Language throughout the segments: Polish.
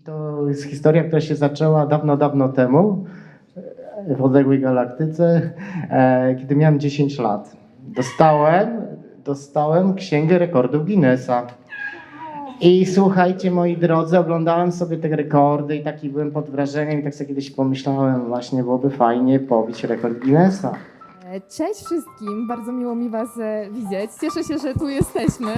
I to jest historia, która się zaczęła dawno, dawno temu e, w odległej galaktyce, e, kiedy miałem 10 lat. Dostałem, dostałem księgę rekordów Guinnessa. I słuchajcie, moi drodzy, oglądałem sobie te rekordy i taki byłem pod wrażeniem i tak sobie kiedyś pomyślałem, właśnie byłoby fajnie pobić rekord Guinnessa. E, Cześć wszystkim, bardzo miło mi Was widzieć. Cieszę się, że tu jesteśmy.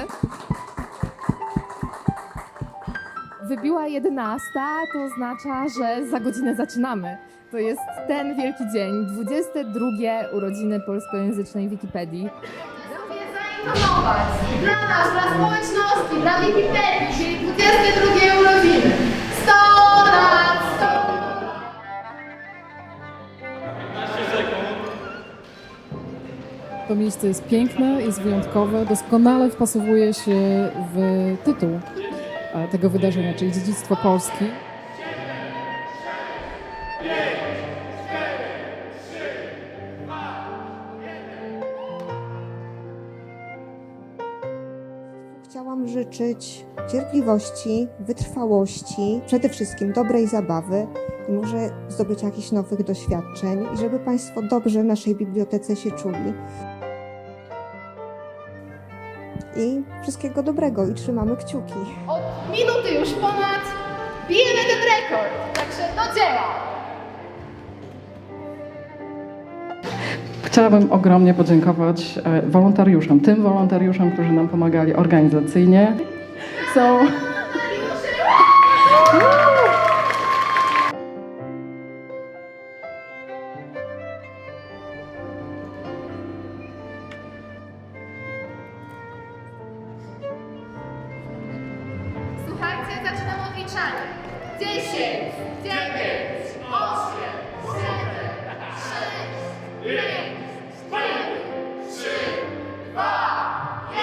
Wybiła 11, to oznacza, że za godzinę zaczynamy. To jest ten wielki dzień, 22 urodziny polskojęzycznej Wikipedii. Chcę je zainformować dla nas, dla społeczności, dla Wikipedii, czyli 22 urodziny. 100 lat, 100 To miejsce jest piękne, jest wyjątkowe, doskonale wpasowuje się w tytuł tego wydarzenia, czyli Dziedzictwo Polski. Chciałam życzyć cierpliwości, wytrwałości, przede wszystkim dobrej zabawy i może zdobycia jakichś nowych doświadczeń i żeby Państwo dobrze w naszej bibliotece się czuli. I wszystkiego dobrego i trzymamy kciuki. Od minuty już ponad bijemy ten rekord, także do dzieła. Chciałabym ogromnie podziękować e, wolontariuszom, tym wolontariuszom, którzy nam pomagali organizacyjnie. So, odliczanie. 10, 9, 8, 7, 6, 5, 4, 3, 2, 1.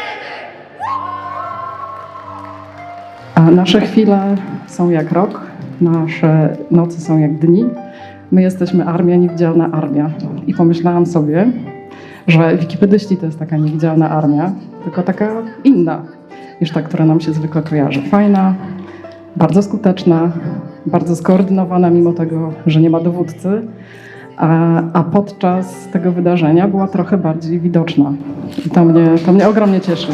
a nasze chwile są jak rok, nasze noce są jak dni. My jesteśmy armia, niewidzialna armia. I pomyślałam sobie, że wikipedyści to jest taka niewidzialna armia, tylko taka inna niż ta, która nam się zwykle kojarzy. Fajna, bardzo skuteczna, bardzo skoordynowana, mimo tego, że nie ma dowódcy. A, a podczas tego wydarzenia była trochę bardziej widoczna. I to mnie, to mnie ogromnie cieszy.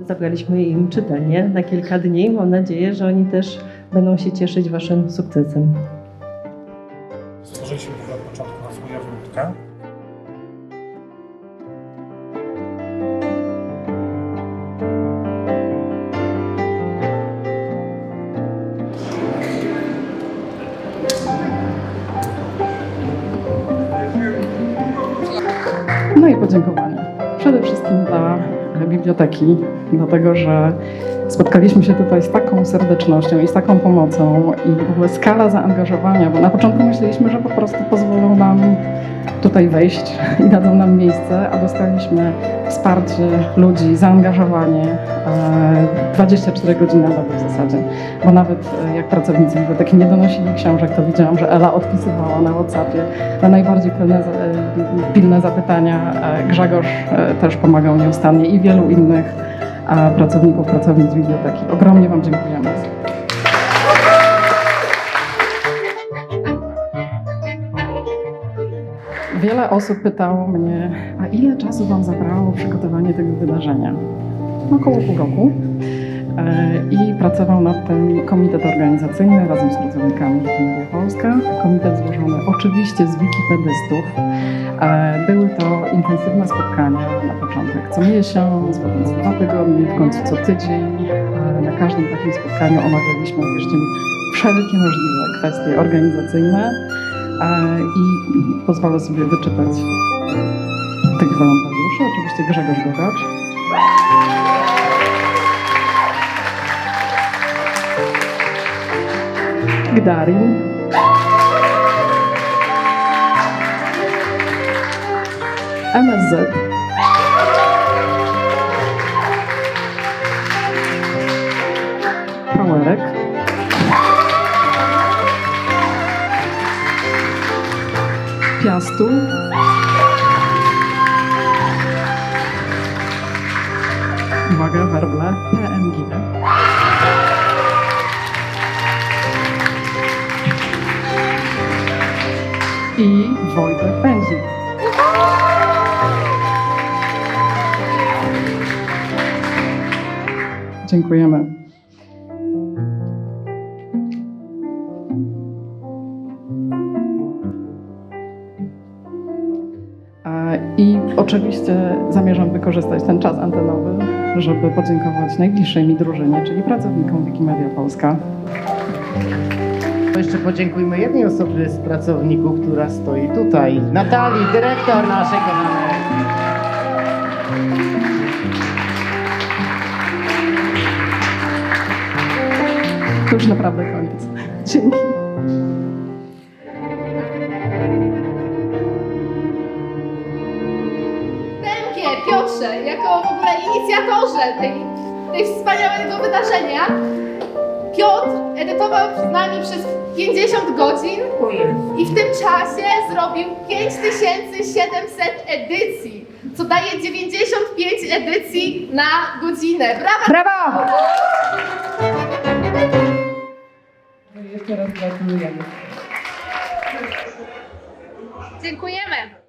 Zabraliśmy im czytelnię na kilka dni. Mam nadzieję, że oni też będą się cieszyć Waszym sukcesem. No i podziękowanie. Przede wszystkim dla biblioteki, dlatego że spotkaliśmy się tutaj z taką serdecznością i z taką pomocą i w ogóle skala zaangażowania, bo na początku myśleliśmy, że po prostu pozwolą nam tutaj wejść i dadzą nam miejsce, a dostaliśmy wsparcie ludzi, zaangażowanie e, 24 godziny na dobę w zasadzie. Bo nawet e, jak pracownicy biblioteki nie donosili książek, to widziałam, że Ela odpisywała na Whatsappie na najbardziej pilne, e, pilne zapytania. E, Grzegorz e, też pomagał nieustannie i wielu innych e, pracowników, pracownic biblioteki. Ogromnie Wam dziękujemy. Wiele osób pytało mnie, a ile czasu Wam zabrało przygotowanie tego wydarzenia? Około pół roku. E, I pracował nad tym komitet organizacyjny razem z pracownikami Wikimedia Polska. Komitet złożony oczywiście z wikipedystów. E, Były to intensywne spotkania na początek co miesiąc, potem co dwa tygodnie, w końcu co tydzień. Na każdym takim spotkaniu omawialiśmy, wierzcie mi, wszelkie możliwe kwestie organizacyjne e, i pozwolę sobie wyczytać tych wolontariuszy. Oczywiście Grzegorz Gogacz. Gdarin. MSZ. Pałerek. Piastu. Uwaga, werble. PMG. I Wojtek Pędzik. Dziękujemy. I oczywiście zamierzam wykorzystać ten czas antenowy, żeby podziękować najbliższej mi drużynie, czyli pracownikom Wikimedia Polska. Jeszcze podziękujmy jednej osobie z pracowników, która stoi tutaj. Natalii, dyrektor naszej kochanej. Już naprawdę koniec. Dzięki. Tępie, Piotrze, jako w ogóle inicjatorze tej, tej wspaniałego wydarzenia, Piotr edytował przed nami przez 50 godzin i w tym czasie zrobił 5700 edycji, co daje 95 edycji na godzinę. Brawa! jeszcze raz gratulujemy. Dziękujemy.